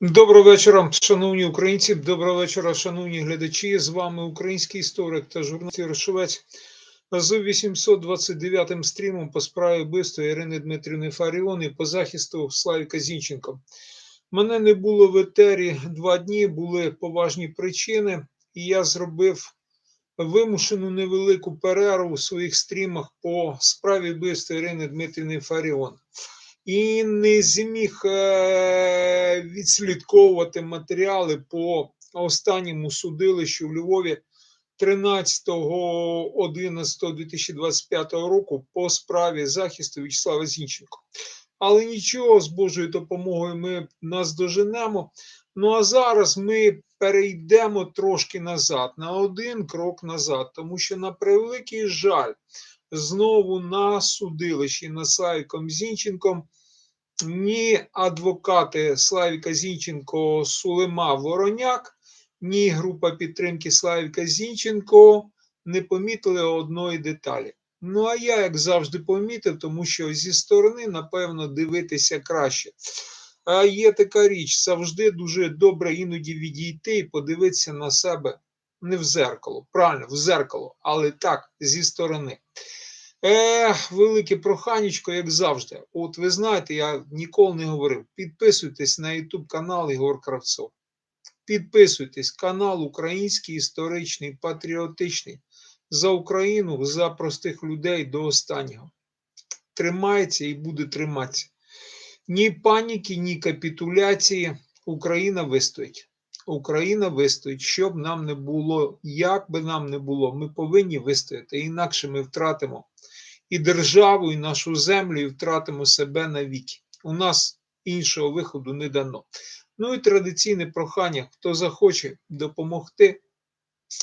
Доброго вечора, шановні українці. Доброго вечора, шановні глядачі. З вами український історик та журналіст Ярошовець з 829-м стрімом по справі вбивства Ірини Дмитрівни Фаріон і по захисту Славіка Зінченко. Мене не було в етері два дні, були поважні причини, і я зробив вимушену невелику перерву у своїх стрімах по справі вбивства Ірини Дмитрівни Фаріон і не зміг е, відслідковувати матеріали по останньому судилищу в Львові 13.11.2025 року по справі захисту В'ячеслава Зінченко. Але нічого з Божою допомогою ми наздоженемо. Ну а зараз ми перейдемо трошки назад, на один крок назад, тому що на превеликий жаль, знову на судилищі над Славіком Зінченком ні адвокати Славіка Зінченко Сулема Вороняк, ні група підтримки Славіка Зінченко не помітили одної деталі. Ну, а я, як завжди, помітив, тому що зі сторони, напевно, дивитися краще. А є така річ, завжди дуже добре іноді відійти і подивитися на себе не в зеркало, правильно, в зеркало, але так, зі сторони. Е, велике проханечко, як завжди. От ви знаєте, я ніколи не говорив. Підписуйтесь на YouTube канал Ігор Кравцов. Підписуйтесь, канал Український історичний, патріотичний. За Україну, за простих людей до останнього. Тримається і буде триматися. Ні паніки, ні капітуляції. Україна вистоїть. Україна вистоїть, щоб нам не було, як би нам не було, ми повинні вистояти, інакше ми втратимо і державу, і нашу землю, і втратимо себе навіки. У нас іншого виходу не дано. Ну і традиційне прохання, хто захоче допомогти,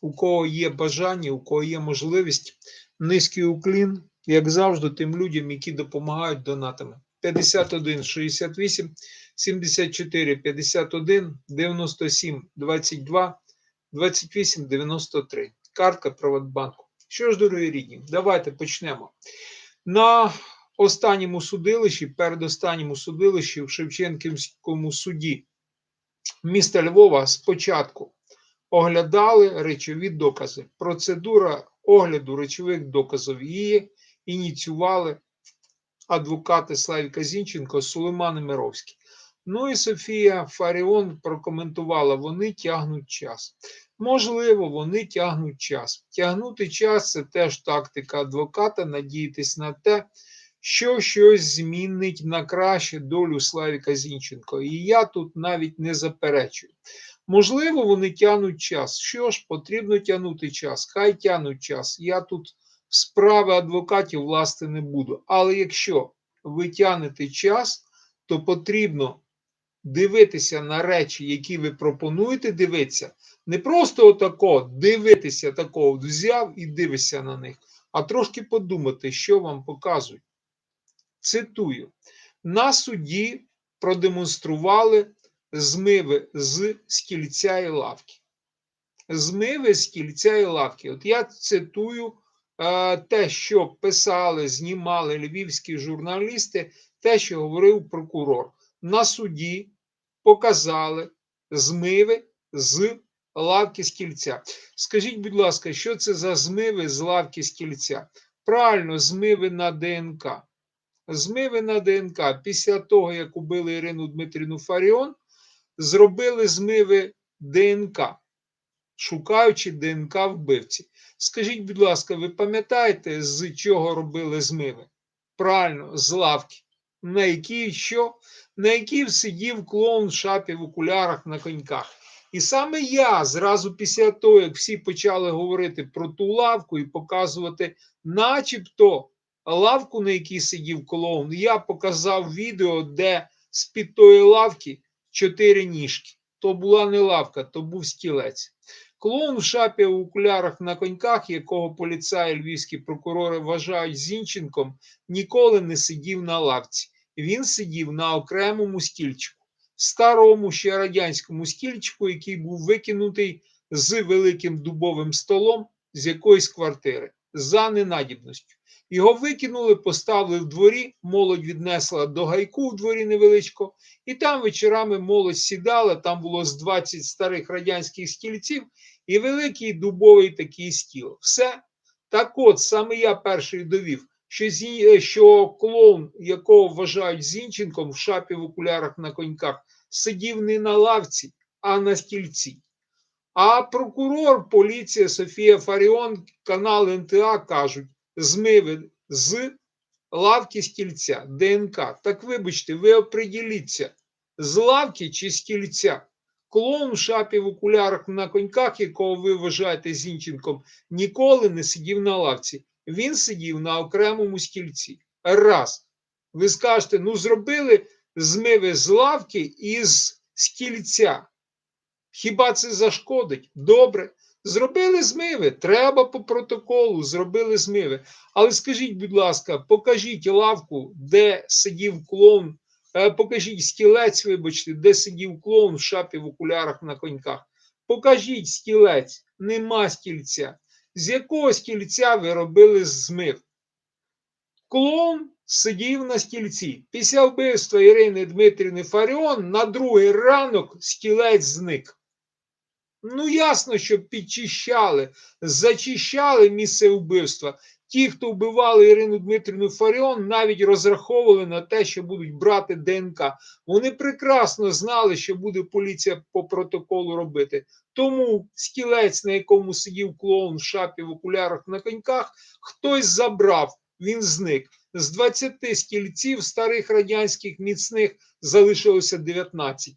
у кого є бажання, у кого є можливість, низький уклін, як завжди, тим людям, які допомагають донатами. 51 68 74 51 97 22 28 93. Картка Приватбанку. Що ж, дорогі рідні, давайте почнемо. На останньому судилищі, передостанньому судилищі в Шевченківському суді міста Львова спочатку оглядали речові докази. Процедура огляду речових доказів її ініціювали адвокати Славіка Зінченко, Сулейман Мировський. Ну і Софія Фаріон прокоментувала: вони тягнуть час. Можливо, вони тягнуть час. Тягнути час це теж тактика адвоката, надіятись на те, що щось змінить на краще долю Славіка Зінченко. І я тут навіть не заперечую. Можливо, вони тягнуть час. Що ж, потрібно тягнути час. Хай тягнуть час. Я тут справи адвокатів власне не буду. Але якщо ви тягнете час, то потрібно дивитися на речі, які ви пропонуєте дивитися. Не просто отако дивитися такого, взяв і дивишся на них, а трошки подумати, що вам показують. Цитую: на суді продемонстрували змиви з скільця і лавки. Змиви з кільця і лавки. От я цитую е, те, що писали, знімали львівські журналісти, те, що говорив прокурор. На суді показали змиви з лавки з кільця. Скажіть, будь ласка, що це за змиви з лавки з кільця? Правильно, змиви на ДНК. Змиви на ДНК. Після того, як убили Ірину Дмитрівну Фаріон, зробили змиви ДНК, шукаючи ДНК вбивці. Скажіть, будь ласка, ви пам'ятаєте, з чого робили змиви? Правильно, з лавки. На якій що? На якій сидів клоун в шапі в окулярах на коньках. І саме я зразу після того, як всі почали говорити про ту лавку і показувати, начебто, лавку, на якій сидів клоун, я показав відео, де з-під тої лавки чотири ніжки. То була не лавка, то був стілець. Клоун в шапі в окулярах на коньках, якого поліцаї львівські прокурори вважають Зінченком, ніколи не сидів на лавці. Він сидів на окремому стільчику старому ще радянському стільчику, який був викинутий з великим дубовим столом з якоїсь квартири. за ненадібністю. Його викинули, поставили в дворі, молодь віднесла до гайку в дворі невеличко, і там вечорами молодь сідала, там було з 20 старих радянських стільців і великий дубовий такий стіл. Все. Так от, саме я перший довів, що, зі, е, що клоун, якого вважають Зінченком в шапі в окулярах на коньках, сидів не на лавці, а на стільці. А прокурор, поліція Софія Фаріон, канал НТА кажуть, змиви з лавки стільця, ДНК. Так вибачте, ви оприділіться, з лавки чи стільця. Клоун в шапі в окулярах на коньках, якого ви вважаєте Зінченком, ніколи не сидів на лавці. Він сидів на окремому стільці. Раз. Ви скажете, ну зробили змиви з лавки і з стільця. Хіба це зашкодить? Добре. Зробили змиви. Треба по протоколу, зробили змиви. Але скажіть, будь ласка, покажіть лавку, де сидів клоун, е, покажіть стілець, вибачте, де сидів клоун в шапі в окулярах на коньках. Покажіть стілець, нема стільця. З якого стільця ви робили змив? Клоун сидів на стільці. Після вбивства Ірини Дмитрівни Фаріон на другий ранок стілець зник. Ну, ясно, що підчищали, зачищали місце вбивства. Ті, хто вбивали Ірину Дмитрівну Фаріон, навіть розраховували на те, що будуть брати ДНК. Вони прекрасно знали, що буде поліція по протоколу робити. Тому стілець, на якому сидів клоун в шапі в окулярах на коньках, хтось забрав, він зник. З 20 стільців старих радянських міцних залишилося 19.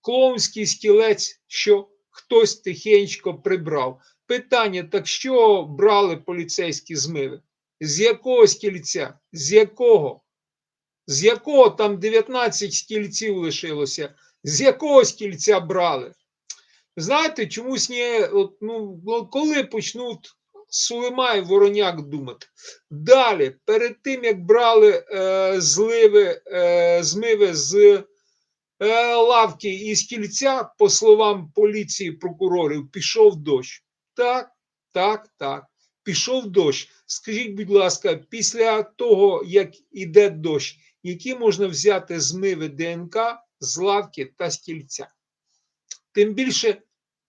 Клоунський стілець, що хтось тихенько прибрав. Питання: так що брали поліцейські змиви? З якого стільця? З якого? З якого там 19 стільців лишилося? З якого стільця брали? Знаєте, чомусь не, от, ну, коли почнуть Сулима і Вороняк думати. Далі, перед тим, як брали е, зливи, е, змиви з е, лавки і стільця, по словам поліції прокурорів, пішов дощ. Так, так, так. Пішов дощ. Скажіть, будь ласка, після того, як іде дощ, які можна взяти змиви ДНК з лавки та стільця? Тим більше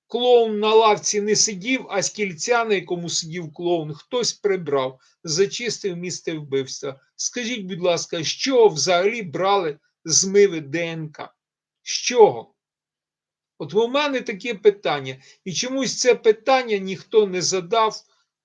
клоун на лавці не сидів, а стільця, на якому сидів клоун, хтось прибрав, зачистив місце вбивства. Скажіть, будь ласка, з чого взагалі брали змиви ДНК? З чого? От у мене таке питання. І чомусь це питання ніхто не задав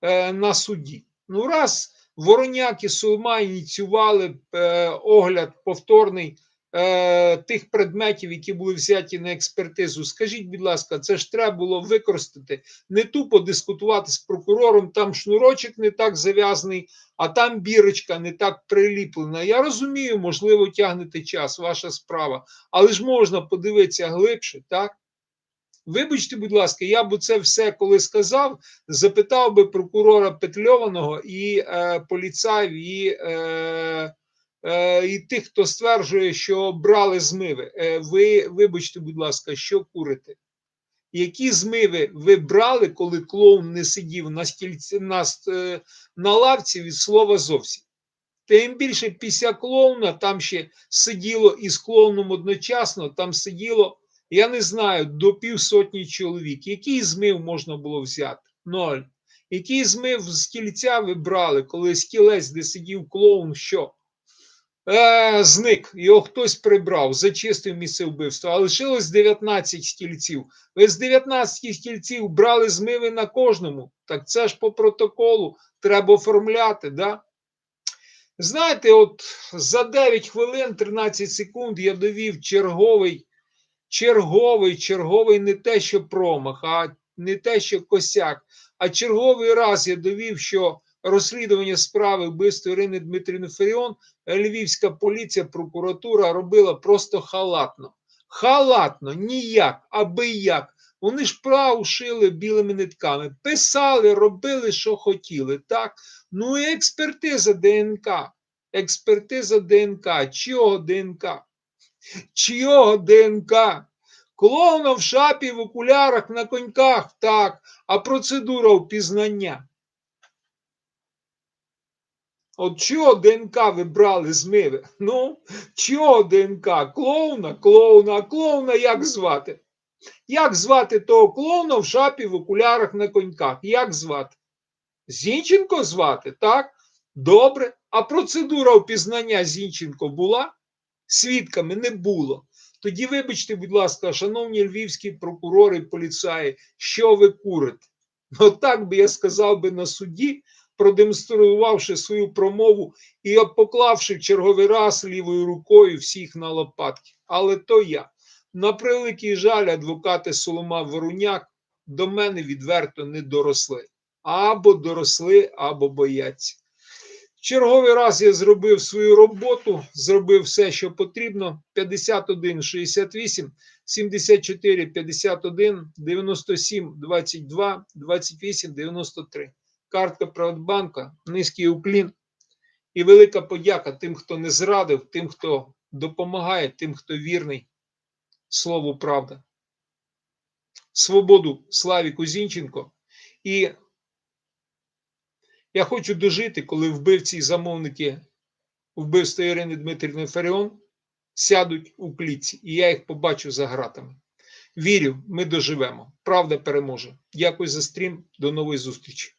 е, на суді. Ну, раз Вороняк і Сулма ініціювали е, огляд повторний е, тих предметів, які були взяті на експертизу. Скажіть, будь ласка, це ж треба було використати, не тупо дискутувати з прокурором, там шнурочок не так зав'язаний, а там бірочка не так приліплена. Я розумію, можливо, тягнете час, ваша справа, але ж можна подивитися глибше, так? Вибачте, будь ласка, я б це все коли сказав, запитав би прокурора Петльованого і е, поліцаїв, і, е, е, і тих, хто стверджує, що брали змиви. Е, ви вибачте, будь ласка, що курите? Які змиви ви брали, коли клоун не сидів на стільці на, е, на лавці від слова зовсім? Тим більше після клоуна там ще сиділо із клоуном одночасно, там сиділо я не знаю, до півсотні чоловік. Який змив можна було взяти? Ноль. Який змив з кільця ви брали, коли стілець, де сидів клоун, що? Е, Зник, його хтось прибрав, зачистив місце вбивства, а лишилось 19 стільців. Ви з 19 стільців брали змиви на кожному. Так це ж по протоколу треба оформляти, да? Знаєте, от за 9 хвилин 13 секунд я довів черговий черговий, черговий не те, що промах, а не те, що косяк. А черговий раз я довів, що розслідування справи вбивства Ірини Дмитрівни Феріон Львівська поліція, прокуратура робила просто халатно. Халатно, ніяк, аби як. Вони ж прав шили білими нитками, писали, робили, що хотіли. так? Ну і експертиза ДНК. Експертиза ДНК. Чого ДНК? Чийого ДНК? Клоуна в шапі в окулярах на коньках, так, а процедура впізнання. От чого ДНК ви брали з Миви? Ну, чого ДНК? Клоуна, клоуна, клоуна як звати? Як звати того клоуна в шапі в окулярах на коньках? Як звати? Зінченко звати, так? Добре. А процедура впізнання Зінченко була? Свідками не було. Тоді, вибачте, будь ласка, шановні львівські прокурори, поліцаї, що ви курите? Ну так би я сказав би на суді, продемонструвавши свою промову і поклавши черговий раз лівою рукою всіх на лопатки. Але то я. На превеликий жаль, адвокати Солома Воруняк до мене відверто не доросли. Або доросли, або бояться. Черговий раз я зробив свою роботу, зробив все, що потрібно. 51 68 74 51 97 22 28 93. Картка Приватбанка, низький уклін і велика подяка тим, хто не зрадив, тим, хто допомагає, тим, хто вірний слову правда. Свободу Славіку Зінченко. І я хочу дожити, коли вбивці і замовники вбивства Ірини Дмитрівни Фаріон сядуть у клітці, і я їх побачу за гратами. Вірю, ми доживемо. Правда переможе. Дякую за стрім. До нової зустрічі.